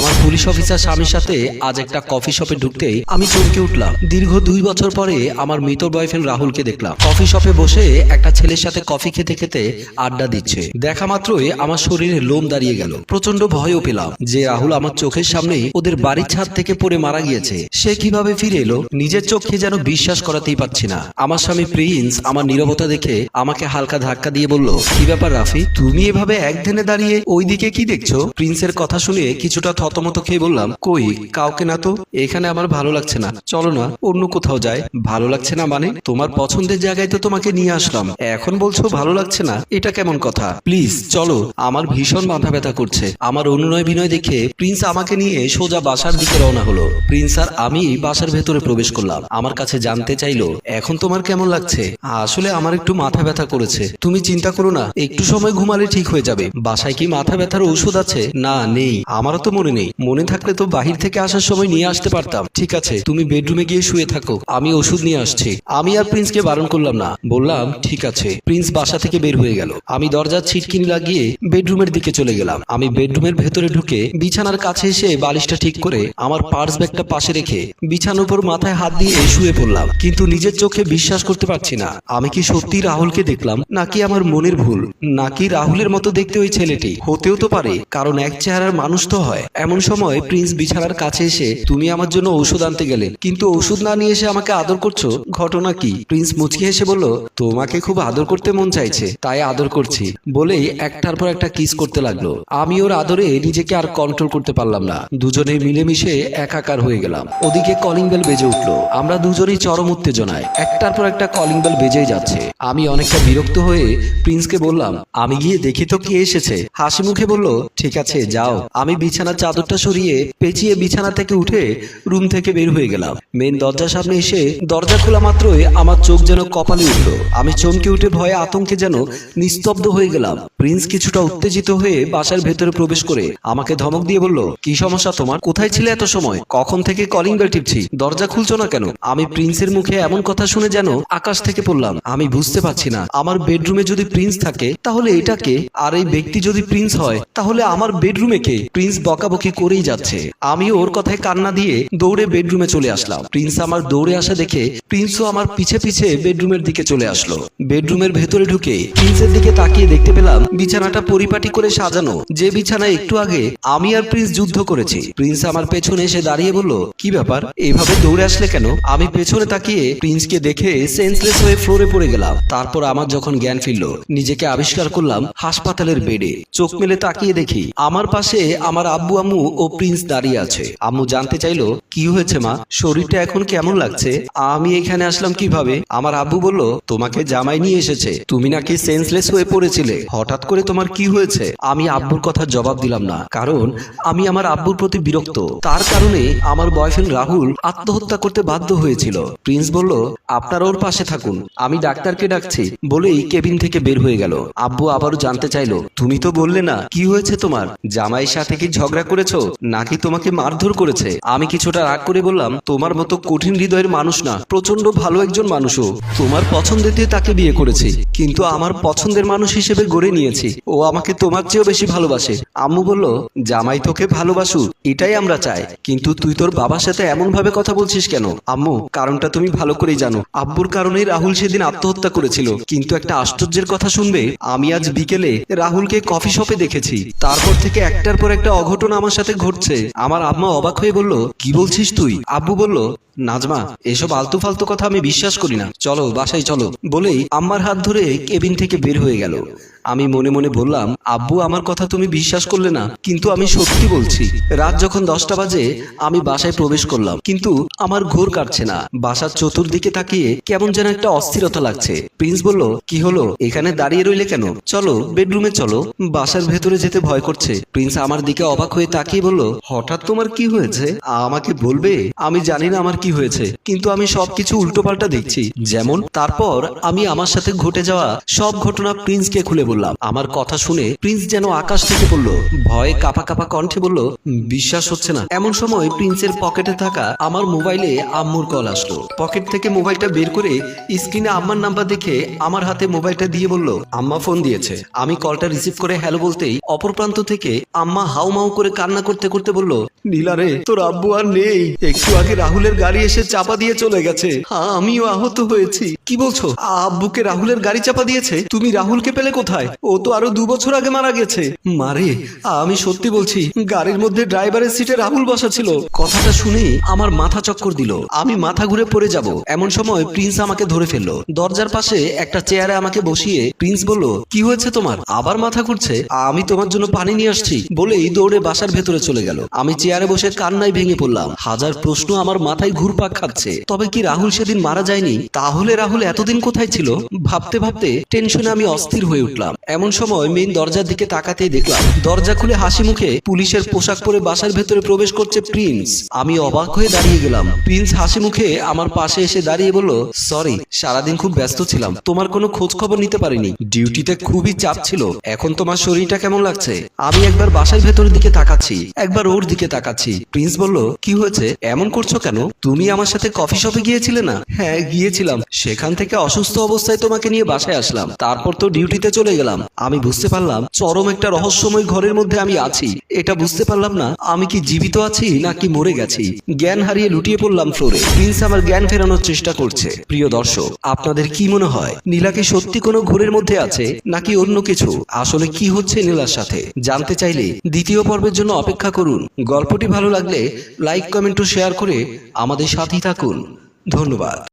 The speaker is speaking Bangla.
আমার পুলিশ অফিসার স্বামীর সাথে আজ একটা কফি শপে ঢুকতেই আমি চমকে উঠলাম। দীর্ঘ দুই বছর পরে আমার মৃত বয়ফ্রেন্ড রাহুলকে দেখলাম। কফি শপে বসে একটা ছেলের সাথে কফি খেতে খেতে আড্ডা দিচ্ছে। দেখা মাত্রই আমার শরীরে লোম দাঁড়িয়ে গেল। প্রচণ্ড ভয়ও পেলাম যে রাহুল আমার চোখের সামনেই ওদের বাড়ির ছাদ থেকে পড়ে মারা গিয়েছে। সে কীভাবে ফিরে এলো? নিজের চোখে যেন বিশ্বাস করাতেই পাচ্ছি না। আমার স্বামী প্রিন্স আমার নীরবতা দেখে আমাকে হালকা ধাক্কা দিয়ে বলল, কি ব্যাপার রাফি? তুমি এভাবে এক ধ্যানে দাঁড়িয়ে ওইদিকে কি দেখছ? প্রিন্সের কথা শুনে কিছুটা থতমত খেয়ে বললাম, কই, কাউকে না তো? এখানে আমার ভালো লাগছে না। চলো না, অন্য কোথাও যায় ভালো লাগছে না মানে? তোমার পছন্দের জায়গায় তো তোমাকে নিয়ে আসলাম। এখন বলছো ভালো লাগছে না? এটা কেমন কথা? প্লিজ, চলো। আমার ভীষণ মাথা ব্যথা করছে। আমার অনুনয় বিনয় দেখে প্রিন্স আমাকে নিয়ে সোজা বাসার দিকে রওনা হলো। প্রিন্স আর আমি বাসার ভেতরে প্রবেশ করলাম। আমার কাছে জানতে চাইলো, এখন তোমার কেমন লাগছে? আসলে আমার একটু মাথা ব্যথা করেছে। তুমি চিন্তা করো না, একটু সময় ঘুমালে ঠিক হয়ে যাবে। বাসায় কি মাথা ব্যথার ঔষধ আছে? না, নেই। আমারও তো মনে নেই। মনে থাকলে তো বাহির থেকে আসার সময় নিয়ে আসতে পারতাম। ঠিক আছে, তুমি বেডরুমে গিয়ে শুয়ে থাকো, আমি ওষুধ নিয়ে আসছি। আমি আর প্রিন্সকে বারণ করলাম না। বললাম, ঠিক আছে। প্রিন্স বাসা থেকে বের হয়ে গেল। আমি দরজার ছিটকিনি লাগিয়ে বেডরুমের দিকে চলে গেলাম। আমি বেডরুমের ভেতরে ঢুকে বিছানার কাছে এসে বালিশটা ঠিক করে আমার পার্স ব্যাগটা পাশে রেখে বিছানার উপর মাথায় হাত দিয়ে শুয়ে পড়লাম। কিন্তু নিজের চোখে বিশ্বাস করতে পারছি না। আমি কি সত্যি রাহুলকে দেখলাম, নাকি আমার মনের ভুল? নাকি রাহুলের মতো দেখতে ওই ছেলেটি? হতেও তো পারে, কারণ এক চেহারার মানুষ তো হয়, এমন সময় প্রিন্স বিছানার কাছে এসে, তুমি আমার জন্য ঔষধ আনতে গেলে, কিন্তু ওষুধ না নিয়ে এসে আমাকে আদর করছ? ঘটনা কি? প্রিন্স মুচকি হেসে বলল, তোমাকে খুব আদর করতে মন চাইছে, তাই আদর করছি। বলেই একটার পর একটা কিস করতে লাগল। আমি ওর আদরে নিজেকে আর কন্ট্রোল করতে পারলাম না। দুজনে মিলেমিশে একাকার হয়ে গেলাম। ওদিকে কলিং বেল বেজে উঠল। আমরা দুজনেই চরম উত্তেজনায়। একটার পর একটা কলিং বেল বেজেই যাচ্ছে। আমি অনেকটা বিরক্ত হয়ে প্রিন্সকে বললাম, আমি গিয়ে দেখি তো কে এসেছে? হাসি মুখে বলল, ঠিক আছে, যাও। আমি বিছানার চাদরটা সরিয়ে পেঁচিয়ে বিছানা থেকে উঠে রুম থেকে বের হয়ে গেলাম। মেন দরজার সামনে এসে দরজা খোলা মাত্রই আমার চোখ যেন কপালে উঠল। আমি চমকে উঠে ভয়ে আতঙ্কে যেন নিস্তব্ধ হয়ে গেলাম। প্রিন্স কিছুটা উত্তেজিত হয়ে বাসার ভেতরে প্রবেশ করে আমাকে ধমক দিয়ে বলল, কি সমস্যা তোমার? কোথায় ছিলে এত সময়? কখন থেকে কলিং বেল টিপছি? দরজা খুলছো না কেন? আমি প্রিন্সের মুখে এমন কথা শুনে যেন আকাশ থেকে পড়লাম। আমি বুঝতে পারছি না, আমার বেডরুমে যদি প্রিন্স থাকে, তাহলে এটাকে আর এই ব্যক্তি যদি প্রিন্স হয়, তাহলে আমার বেডরুমে কে? প্রিন্স বকাবকি করেই যাচ্ছে। আমি ওর কথায় কান্না দিয়ে দৌড়ে বেডরুমে চলে আসলাম। প্রিন্স আমার দৌড়ে আসা দেখে প্রিন্সও আমার পিছে পিছে বেডরুমের দিকে চলে আসলো। বেডরুমের ভেতরে ঢুকে প্রিন্সের দিকে তাকিয়ে দেখতে পেলাম বিছানাটা পরিপাটি করে সাজানো। যে বিছানায় একটু আগে আমি আর প্রিন্স যুদ্ধ করেছি। প্রিন্স আমার পেছনে এসে দাঁড়িয়ে বলল, কি ব্যাপার? এভাবে দৌড়ে আসলে কেন? আমি পেছনে তাকিয়ে প্রিন্সকে দেখে সেন্সলেস হয়ে ফ্লোরে পড়ে গেলাম। তারপর আমার যখন জ্ঞান ফিরল, নিজেকে আবিষ্কার করলাম হাসপাতালের বেডে। চোখ মেলে তাকিয়ে দেখি, আমার পাশে আমার আব্বু আম্মু ও প্রিন্স দাঁড়িয়ে আছে। আম্মু জানতে চাইলো কি হয়েছে মা? শরীরটা এখন কেমন লাগছে? আমি এখানে আসলাম কীভাবে? আমার আব্বু বলল, তোমাকে জামাই নিয়ে এসেছে। তুমি নাকি সেন্সলেস হয়ে পড়েছিলে। হঠাৎ করে তোমার কি হয়েছে? আমি আব্বুর কথা জবাব দিলাম না, কারণ আমি আমার আব্বুর প্রতি বিরক্ত। তার কারণে আমার বয়ফ্রেন্ড রাহুল আত্মহত্যা করতে বাধ্য হয়েছিল। প্রিন্স বলল, আপনারা ওর পাশে থাকুন। আমি ডাক্তারকে ডাকছি। বলেই কেবিন থেকে বের হয়ে গেল। আব্বু আবারও জানতে চাইলো, তুমি তো বললে না, কি হয়েছে তোমার? জামাইয়ের সাথে কি ঝগড়া করেছ? নাকি তোমাকে মারধর করেছে? আমি কিছুটা রাগ করে বললাম, তোমার মতো কঠিন হৃদয়ের মানুষ না প্রচণ্ড ভালো একজন মানুষও। তোমার পছন্দেতে তাকে বিয়ে করেছি, কিন্তু আমার পছন্দের মানুষ হিসেবে গড়ে নিয়েছি। ও আমাকে তোমার চেয়েও বেশি ভালোবাসে। আম্মু বলল, জামাই তোকে ভালোবাসুক, এটাই আমরা চাই। কিন্তু তুই তোর বাবার সাথে এমন ভাবে কথা বলছিস কেন? আম্মু, কারণটা তুমি ভালো করেই জানো। আব্বুর কারণেই রাহুল সেদিন আত্মহত্যা করেছিল। কিন্তু একটা আশ্চর্যের কথা শুনবে, আমি আজ বিকেলে রাহুলকে কফি শপে দেখেছি। তারপর থেকে একটার পর একটা অঘটন আমার সাথে ঘটছে। আমার আম্মা অবাক হয়ে বলল, কি বলছিস তুই? আব্বু বলল, নাজমা, এসব আলতু ফালতু কথা আমি বিশ্বাস করি না। চলো, বাসায় চলো। বলেই আম্মার হাত ধরে কেবিন থেকে বের হয়ে গেল। আমি মনে মনে বললাম আব্বু আমার কথা তুমি বিশ্বাস করলে না। কিন্তু আমি সত্যি বলছি রাত যখন দশটা বাজে আমি বাসায় প্রবেশ করলাম। কিন্তু আমার ঘোর কাটছে না। বাসার চতুর্দিকে তাকিয়ে কেমন যেন একটা অস্থিরতা লাগছে। প্রিন্স বলল কি হলো? এখানে দাঁড়িয়ে রইলে কেন? চলো বেডরুমে চলো। বাসার ভেতরে যেতে ভয় করছে। প্রিন্স আমার দিকে অবাক হয়ে তাকিয়ে বলল হঠাৎ তোমার কি হয়েছে? আমাকে বলবে? আমি জানি না আমার কি হয়েছে। কিন্তু আমি সবকিছু উল্টোপাল্টা দেখছি। যেমন তারপর আমি আমার সাথে ঘটে যাওয়া সব ঘটনা প্রিন্সকে খুলে বললাম। আমার কথা শুনে প্রিন্স যেন আকাশ থেকে পড়ল। ভয়ে কাপা কাপা কণ্ঠে বলল, বিশ্বাস হচ্ছে না। এমন সময় প্রিন্সের পকেটে থাকা আমার মোবাইলে আম্মুর কল আসলো। পকেট থেকে মোবাইলটা বের করে স্ক্রিনে আম্মার নাম্বার দেখে আমার হাতে মোবাইলটা দিয়ে বলল, আম্মা ফোন দিয়েছে। আমি কলটা রিসিভ করে হ্যালো বলতেই অপর প্রান্ত থেকে আম্মা হাউ মাউ করে কান্না করতে করতে বলল নীলারে তোর আব্বু আর নেই। একটু আগে রাহুলের গাড়ি এসে চাপা দিয়ে চলে গেছে। আমিও আহত হয়েছি। কি বলছো? আব্বুকে রাহুলের গাড়ি চাপা দিয়েছে? তুমি রাহুলকে পেলে কোথায়? ও তো আরও দু বছর আগে মারা গেছে। মারে আমি সত্যি বলছি, গাড়ির মধ্যে ড্রাইভারের সিটে রাহুল বসা ছিল। কথাটা শুনে আমার মাথা চক্কর দিল। আমি মাথা ঘুরে পড়ে যাব। এমন সময় প্রিন্স আমাকে ধরে ফেলল। দরজার পাশে একটা চেয়ারে আমাকে বসিয়ে প্রিন্স বলল, কি হয়েছে তোমার? আবার মাথা ঘুরছে? আমি তোমার জন্য পানি নিয়ে আসছি। বলেই দৌড়ে বাসার ভেতরে চলে গেল। আমি চেয়ারে বসে কান্নায় ভেঙে পড়লাম। হাজার প্রশ্ন আমার মাথায় ঘুরপাক খাচ্ছে। তবে কি রাহুল সেদিন মারা যায়নি? তাহলে রাহুল এতদিন কোথায় ছিল? ভাবতে ভাবতে টেনশনে আমি অস্থির হয়ে উঠলাম। এমন সময় মেইন দরজার দিকে তাকাতেই দেখলাম, দরজা খুলে হাসি মুখে পুলিশের পোশাক পরে বাসার ভেতরে প্রবেশ করছে প্রিন্স। আমি অবাক হয়ে দাঁড়িয়ে গেলাম। প্রিন্স হাসি মুখে আমার পাশে এসে দাঁড়িয়ে বলল, সরি, সারাদিন খুব ব্যস্ত ছিলাম। তোমার কোনো খোঁজ খবর নিতে পারিনি। ডিউটিতে খুবই চাপ ছিল। এখন তোমার শরীরটা কেমন লাগছে? আমি একবার বাসার ভেতরের দিকে তাকাচ্ছি, একবার ওর দিকে তাকাচ্ছি। প্রিন্স বলল, কি হয়েছে? এমন করছ কেন? তুমি আমার সাথে কফি শপে গিয়েছিলে না? হ্যাঁ গিয়েছিলাম। সেখান থেকে অসুস্থ অবস্থায় তোমাকে নিয়ে বাসায় আসলাম। তারপর তো ডিউটিতে চলে গেলাম। আমি বুঝতে পারলাম চরম একটা রহস্যময় ঘরের মধ্যে আমি আছি। এটা বুঝতে পারলাম না, আমি কি জীবিত আছি নাকি মরে গেছি। জ্ঞান হারিয়ে লুটিয়ে পড়লাম ফ্লোরে। প্রিন্স আমার জ্ঞান ফেরানোর চেষ্টা করছে। প্রিয় দর্শক, আপনাদের কি মনে হয় নীলা কি সত্যি কোনো ঘোরের মধ্যে আছে নাকি অন্য কিছু? আসলে কি হচ্ছে নীলার সাথে? জানতে চাইলে দ্বিতীয় পর্বের জন্য অপেক্ষা করুন। গল্পটি ভালো লাগলে লাইক, কমেন্ট ও শেয়ার করে আমাদের সাথেই থাকুন। ধন্যবাদ।